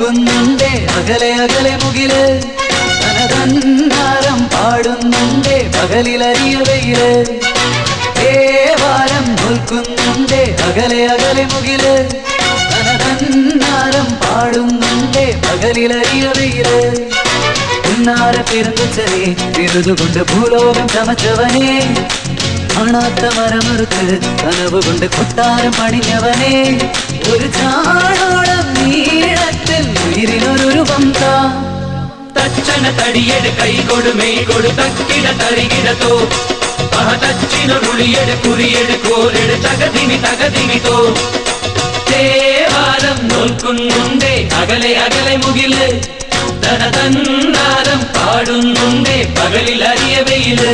നോക്കുന്നുണ്ടേ അകലെ അകലെ മുകിൽ തനതന്നാരം പാടുന്നുണ്ടേ. പകലിലറിയ വെയിൽ ദേവാരം നോക്കുന്നുണ്ടേ അകലെ അകലെ മുകിൽ തനതന്നാരം പാടുന്നുണ്ടേ. പകലിലറിയ വെയിൽ ഉന്നാര പിറന്നുച്ചനെ വിരുതുകൊണ്ട് ഭൂലോകം ചമച്ചവനെ. കാണാത്ത മരമറുത്ത് കനവ് കൊണ്ട് കൊട്ടാരം പണിഞ്ഞവനെ. ഒരു ചാണോളം தச்சன தடியடு கை கொடு மெய் கொடு தக்கிட தருகிடத்தோ தச்சின ருளியடு குறியடு கோரெடு தகதிமி தகதிமி தோ. தேவாரம் நோல்குன்னுண்டே அகலை அகலை முகிலு. தன தன்னாரம் பாடுன்னுண்டே பகலில் அறிய வெயிலு.